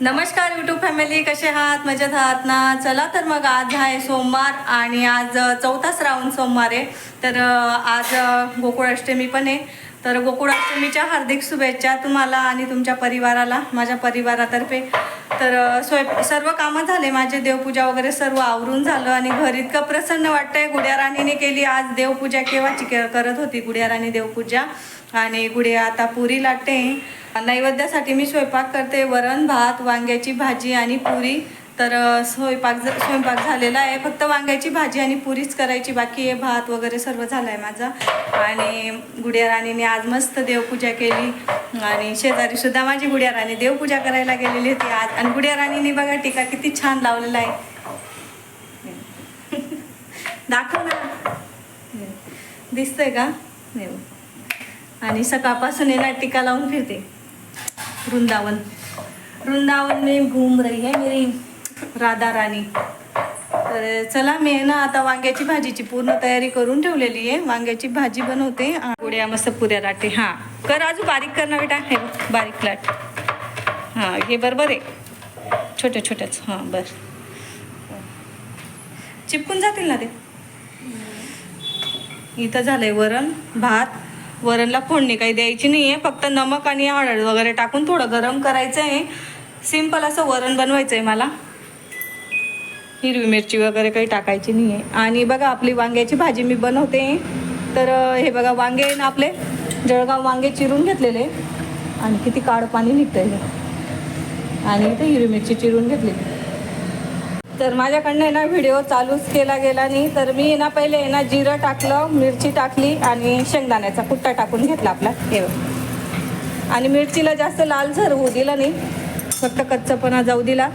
नमस्कार YouTube family कसे आहात? मजेत आहात ना? चला तर मग आज आहे सोमवार आणि आज चौथा श्रावण सोमवार आहे. तर आज गोकुळाष्टमी पण आहे. तर गोकुळाष्टमीच्या हार्दिक शुभेच्छा तुम्हाला आणि तुमच्या परिवाराला माझ्या परिवारातर्फे. तर अ, स्वयं सर्व कामं झाले माझे देवपूजा वगैरे सर्व आवरून झालं आणि घर इतकं प्रसन्न वाटतंय. गुड्या राणीने केली आज देवपूजा केव्हाची करत होती गुड्या राणी देवपूजा. आणि गुडिया आता पुरी लाटते. नैवेद्यासाठी मी स्वयंपाक करते. वरण भात वांग्याची भाजी आणि पुरी. तर स्वयंपाक स्वयंपाक झालेला आहे. फक्त वांग्याची भाजी आणि पुरीच करायची. बाकी आहे भात वगैरे सर्व झाला आहे माझा. आणि गुडिया राणीने आज मस्त देवपूजा केली. आणि शेजारी सुद्धा माझी गुडिया राणी देवपूजा करायला गेलेली होती आज. आणि गुडिया राणीने बघा टीका किती छान लावलेला आहे. दाखव ना. दिसतंय का? आणि सकाळपासून येणार टीका लावून फिरते. वृंदावन. वृंदावन में घूम रही है मेरी राधा राणी तर चला मी ना आता वांग्याची भाजीची पूर्ण तयारी करून ठेवलेली आहे. वांग्याची भाजी बनवते. गोड्या मस्त पुऱ्या लाटे हां कर आजू बारीक कर ना बेटा. हे बारीक लाट. हां हे बरोबर आहे. छोट्या छोट्याच हां बर. चिपकून जातील ना ते? इथं झालंय वरण भात वरणला फोडणी काही द्यायची नाही आहे फक्त नमक आणि हळद वगैरे टाकून थोडं गरम करायचं आहे सिंपल असं वरण बनवायचं आहे मला. हिरवी मिरची वगैरे काही टाकायची नाही आहे आणि बघा आपली वांग्याची भाजी मी बनवते. तर हे बघा वांगे आहे ना आपले जळगाव वांगे चिरून घेतलेले. आणि किती काळ पाणी निघतं आहे आणि इथे हिरवी मिरची चिरून घेतलेली. तर माझ्याकडनं आहे ना व्हिडिओ चालूच केला गेला नाही. तर मी ना पहिले आहे ना जिरं टाकलं मिरची टाकली आणि शेंगदाण्याचा कुट्टा टाकून घेतला आपला. हे आणि मिरचीला जास्त लालझर होऊ दिला नाही. फक्त कच्चापणा जाऊ दिला.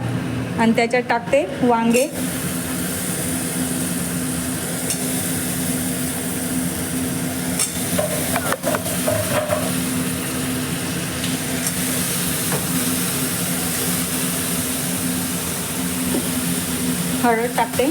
आणि त्याच्यात टाकते वांगे. हळद टाकते.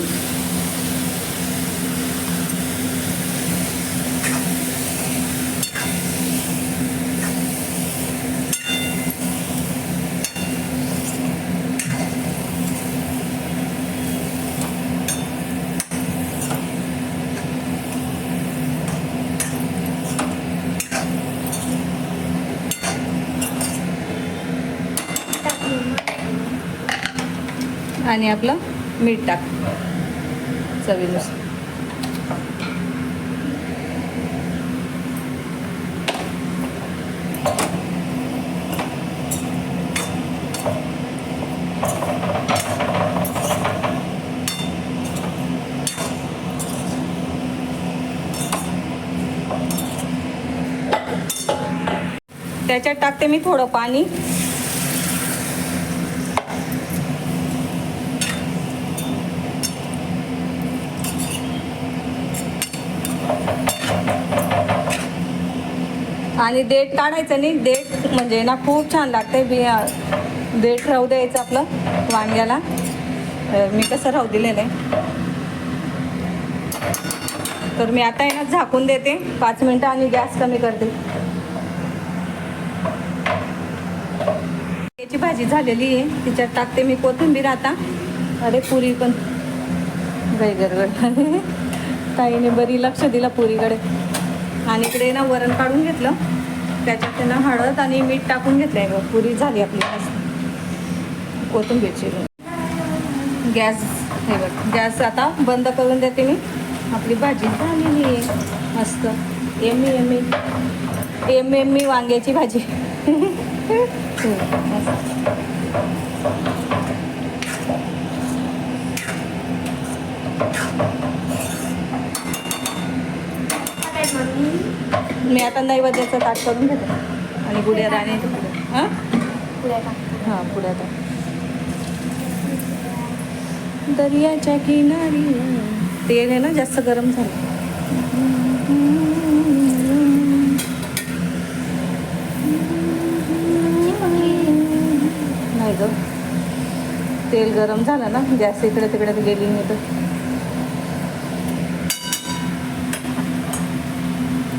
आणि आपलं मीठ टाक. चवीनुसार. त्याच्यात टाकते मी थोडं पाणी. आणि देठ काढायचं नाही देठ म्हणजे ना खूप छान लागते बी देठ राहू द्यायचं आपलं वांग्याला. मी कसं राहू दिलेलं आहे. तर मी आता यांना झाकून देते. पाच मिनटं आणि गॅस कमी करते. याची भाजी झालेली आहे. तिच्यात टाकते मी कोथिंबीर आता. अरे पुरी पण. गैगरगड ताईने बरी लक्ष दिलं पुरीकडे. आणि इकडे ना वरण काढून घेतलं. त्याच्यात त्यांना हळद आणि मीठ टाकून घेतलं आहे बघ पुरी झाली आपली. मस्त कोथिंबीर गॅस हे बघ गॅस आता बंद करून देते मी. आपली भाजी झालेली आहे. मस्त. Amy Amy. एम एमी वांग्याची भाजी. मस्त. मी आता नैवेद्याचं ताट करून घेते. आणि गुड्या राणी हां? हां पुढे आता. दर्याच्या किनारी तेल आहे ना जास्त गरम झालं. नाही ग. तेल गरम झालं ना गॅस इकडे तिकडे गेली नाही तर होईल का?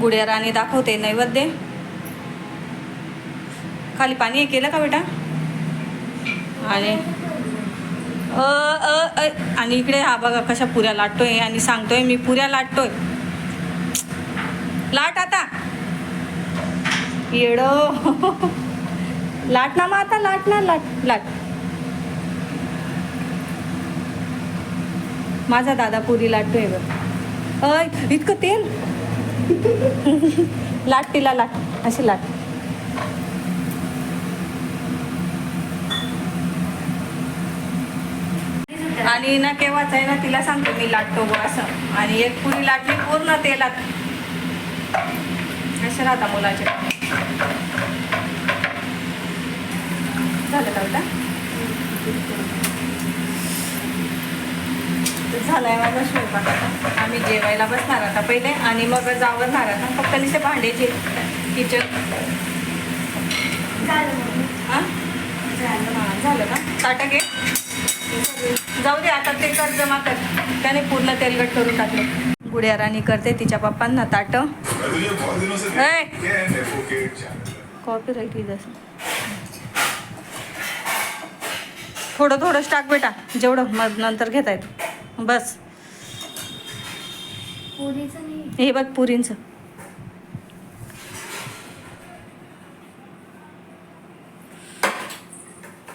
गुड्या राणी दाखवते नैवेद्य. खाली पाणी हे केलं का बेटा? आणि अ अ अ आणि इकडे हा बघा कशा पुऱ्या लाटतोय आणि सांगतोय मी पुऱ्या लाटतोय. लाट आता. येड. लाट ना मग आता लाट ना लाट लाट. माझा दादा पुरी लाटतोय बघ. अय इतकं तेल? लाट तिला लाट. अशी लाट. आणि ना केव्हाच आहे ना तिला सांगतो मी लाटतो गो असं. आणि एक पुरी लाटली पूर्ण तेलात. असे राहता मुलाचे. झालं का झालाय माझा स्वयंपाक आता. आम्ही जेवायला बसणार आता पहिले आणि मग जावरणार आता. फक्त नुसते भांड्याचे किचन झालं मम्मी. हां? झालं. झालं का? ताटं घे. जाऊ दे आता ते कर जमा कर. त्याने पूर्ण तेलकट करून टाकलं. गुड्या राणी करते तिच्या पप्पांना ताटं. कॉपी राईट जसं थोडं थोडंच टाक बेटा. जेवढं मग नंतर घेता येतं. बस. हे बघ पुरींचं.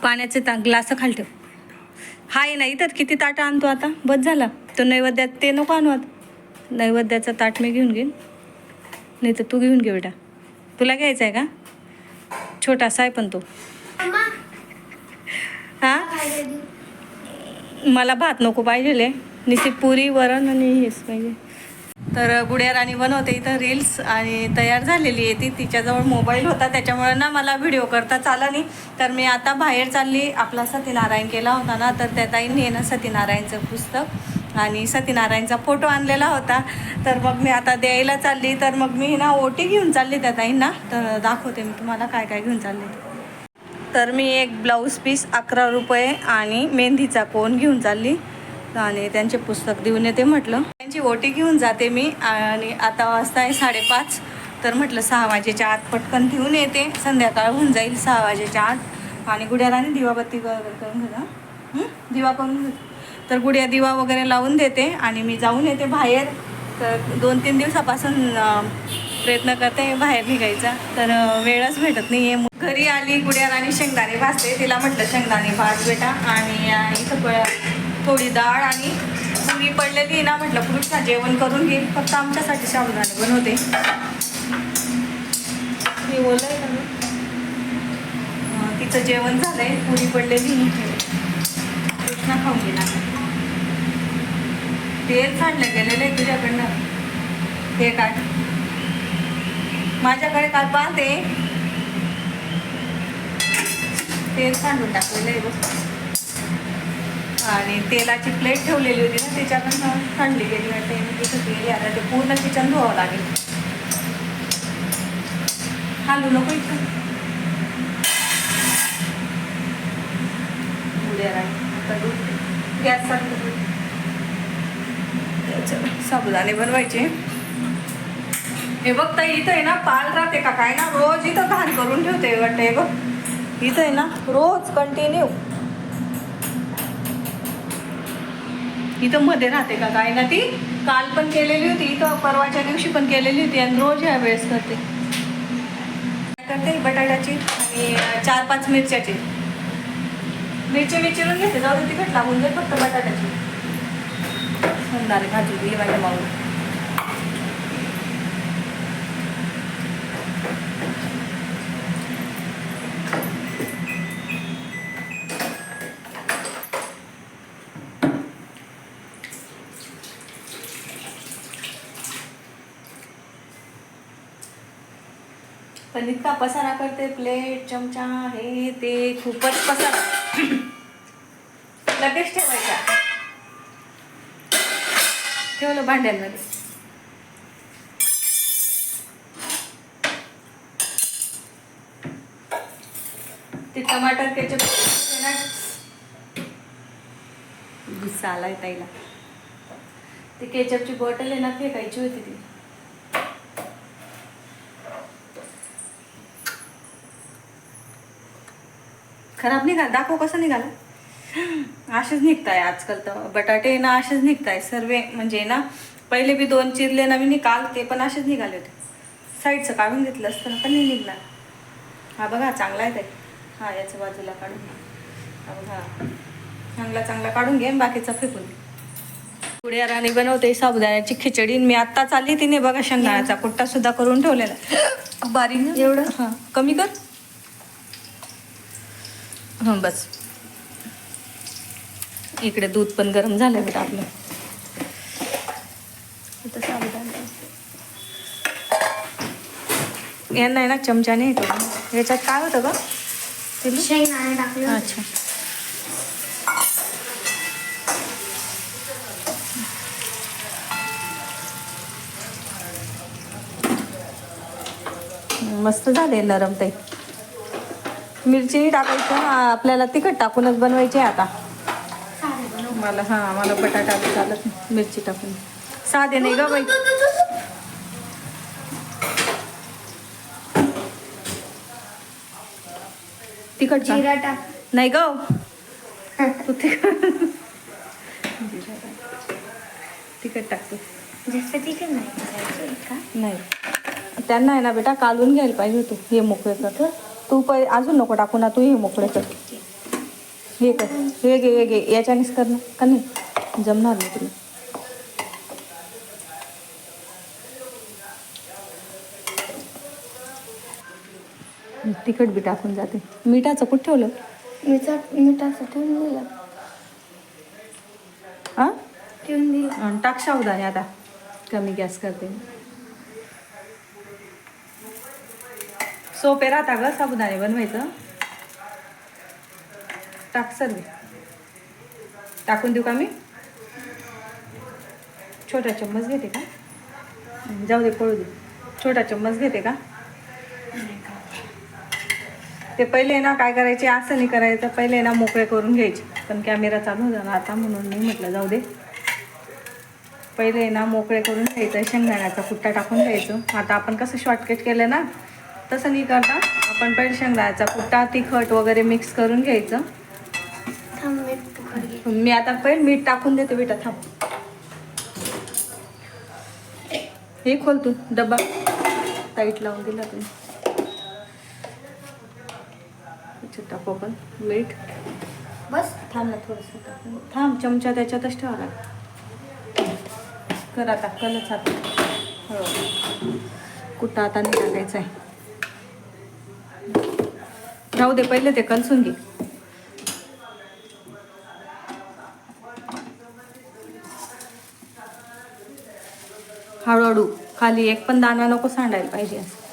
पाण्याचे ता ग्लास खाली ठेव. हाय नाही तर किती ताटं आणतो आता? बस झाला. तो नैवेद्यात ते नको आणू आता. नैवेद्याचं ताट मी घेऊन घेईन. नाही तर तू घेऊन घे बेटा तुला घ्यायचं आहे का? छोटासा आहे पण तो. हां? मला भात नको पाहिजे निशी पुरी वरण आणि हेच पाहिजे. तर गुड्या राणी बनवते इथं रील्स आणि तयार झालेली आहे ती. तिच्याजवळ मोबाईल होता त्याच्यामुळे ना मला व्हिडिओ करता चाला नाही. तर मी आता बाहेर चालली. आपला सत्यनारायण केला होता ना तर त्या ताईंनी आहे ना सत्यनारायणचं पुस्तक आणि सत्यनारायणचा फोटो आणलेला होता. तर मग मी आता द्यायला चालली. तर मग मी ना ओटी घेऊन चालली त्या ताईंना. तर दाखवते मी तुम्हाला काय काय घेऊन चालले. तर मी एक ब्लाऊज पीस अकरा रुपये आणि मेहंदीचा कोन घेऊन चालली. आणि त्यांचे पुस्तक देऊन येते म्हटलं. त्यांची ओटी घेऊन जाते मी आणि आता वाजता आहे साडेपाच. तर म्हटलं सहा वाजेच्या आत पटकन घेऊन येते. संध्याकाळ होऊन जाईल सहा वाजेच्या आत. आणि गुड्याराने दिवाबत्ती वगैरे करून घेता. दिवा करून तर गुड्या दिवा वगैरे लावून देते आणि मी जाऊन येते बाहेर. तर दोन तीन दिवसापासून प्रयत्न करते बाहेर निघायचा. तर वेळच भेटत नाही आहे घरी आली गुड्या आणि शेंगदाणे भाजते. तिला म्हटलं शेंगदाणे भाज बेटा. आणि इथं थोडी डाळ आणि पुरी पडलेली ना म्हटलं पुरुषा जेवण करून घे. फक्त आमच्यासाठी साबुदाणे बनवते. मी बोलय आहे तिचं जेवण झालंय पुरी पडलेली. कृष्णा खाऊन गेला तेल सांडलं गेलेलं आहे तुझ्याकडनं. ते काय माझ्याकडे काय पाहते. तेल सांडून टाकलेलं आहे बस आणि तेलाची प्लेट ठेवलेली होती ना त्याच्यातून सांडली गेली वाटते मी तिथं गेली. आता ते पूर्ण किचन धुवावं लागेल. हालू नको इथं. उद्या आता दूध गॅस सारखं दूध त्याच्यावर साबुदाणे बनवायचे. हे बघ ताई इथं आहे ना पाल राहते का काय ना रोज इथं घाण करून ठेवते वाटतं हे बघ. इथं आहे ना रोज कंटिन्यू इथं मध्ये राहते का काय ना ती? काल पण केलेली होती इथं परवाच्या दिवशी पण केलेली होती आणि रोज ह्या वेळेस करते. करते बटाट्याची आणि चार पाच मिरच्याची. मिरची मी घेते जाऊ दे तिखट लागून जाईल फक्त बटाट्याची. सुंदर भाजी दिली माझ्या माऊली पण इतका पसारा करते प्लेट चमचा हे ते खूपच पसारा. लगेच ठेवायचा. ठेवलं भांड्यांमध्ये. ते टमाटर केचप गुस्सा आलाय ताईला ते केचपची बॉटल आहे ना फेकायची होती ती. खराब निघाल दाखव कसं निघालं. असेच निघताय आजकाल तर. बटाटे ना असेच निघताय. सर्व म्हणजे ना पहिले बी दोन चिरले ना मी निकाल ते पण असेच निघाले होते. साईडचं काढून घेतलं असतं ना पण नाही निघणार. हा बघा चांगला आहे ते. हा याच्या बाजूला काढून घे. हा बघा. चांगला चांगला काढून घे बाकीचा फेकून पुढे राणी बनवते साबुदाण्याची खिचडी. मी आत्ताच आली तिने बघा शेंगदाण्याचा कुट्टा सुद्धा करून ठेवलेला. बारीक? एवढं? हां. कमी कर. हां बस. इकडे दूध पण गरम झालं बेटा आपलं. साबुदाणा यांना आहे ना चमच्याने करून याच्यात काय होतं का टाकले. अच्छा. मस्त झाले नरम ते. मिरची नाही टाकायचं आपल्याला तिखट टाकूनच बनवायची आहे आता. मला हा मला बटाटा चालत मिरची टाकून. साधे नाही ग बाई. तिखट का? जिरा टाक. नाही ग. तू तिखट. जिरा टाक. तिखट टाकतो जास्त तिखट नाही करायचं का नाही. त्यांना आहे ना बेटा कालून घ्यायला पाहिजे तू हे मोकळे कर. तू पै अजून नको टाकू ना तू हे मोकळे कर. हे कर हे घे हे घे याच्यानेच कर ना. का नाही? जमणार नाही तुला. तिखट बी टाकून जाते. मिठाचं कुठं ठेवलं? मिठा मिठाचं ठेवून दिलं. हां ठेवून दिलं. टाक सावधानी आता. कमी गॅस करते. सोपे राहता ग साबुदाणे बनवायचं. टाक सर्व. टाकून देऊ का मी? छोटा चम्मच घेते का? जाऊ दे पळू दे. छोटा चम्मच घेते का? ते पहिले ना काय करायचे असं नाही करायचं. पहिले ना मोकळे करून घ्यायचे. पण कॅमेरा चालू होता आता म्हणून मी म्हटलं जाऊ दे. पहिले ना मोकळे करून घ्यायचं शेंगदाण्याचा कुट्टा टाकून घ्यायचं. आता आपण कसं शॉर्टकट केलं ना तसं नाही करता आपण पहिले शेंगदाण्याचा कुट्टा तिखट वगैरे मिक्स करून घ्यायचं. थांब मीठ तुकड घे. मी आता पहिले मीठ टाकून देते बेटा थांब. हे खोल तू डब्बा. टाईट लावून दिला तुम्ही. टाकू आपण मीठ. बस थांब ना थोडंसं टाकून. थांब चमचा त्याच्यातच ठेवा लागेल. कर आता कलच आता. हो. कुठं आता नाही टाकायचं आहे राहू दे पहिले ते कलसून घे. हळूहळू खाली एक पण दाणा नको सांडायला पाहिजे. असं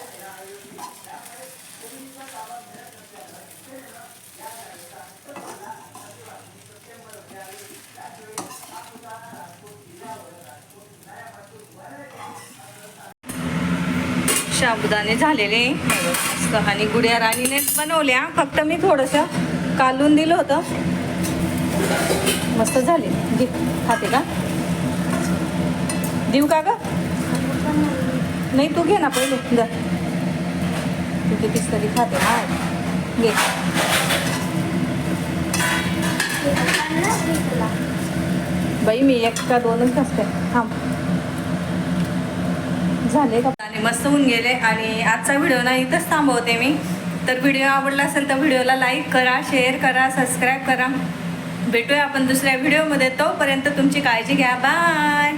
साबुदाणे झालेले. मस्त. आणि गुड्या राणीनेच बनवल्या. फक्त मी थोडंसं कालून दिलं होतं. मस्त झाले. घे. खाते का? देऊ का ग? नाही तू घे ना पहिले. जा तू कितीच तरी खाते. हा. घे. बाई मी एक का दोनच असते थांब. झाले का? आणि मस्त होऊन गेले. आणि आजचा व्हिडिओ ना इथंच थांबवते मी. तर व्हिडिओ आवडला असेल तर व्हिडिओला लाईक करा शेअर करा सबस्क्राईब करा. भेटूया आपण दुसऱ्या व्हिडिओमध्ये. तोपर्यंत तुमची काळजी घ्या. बाय!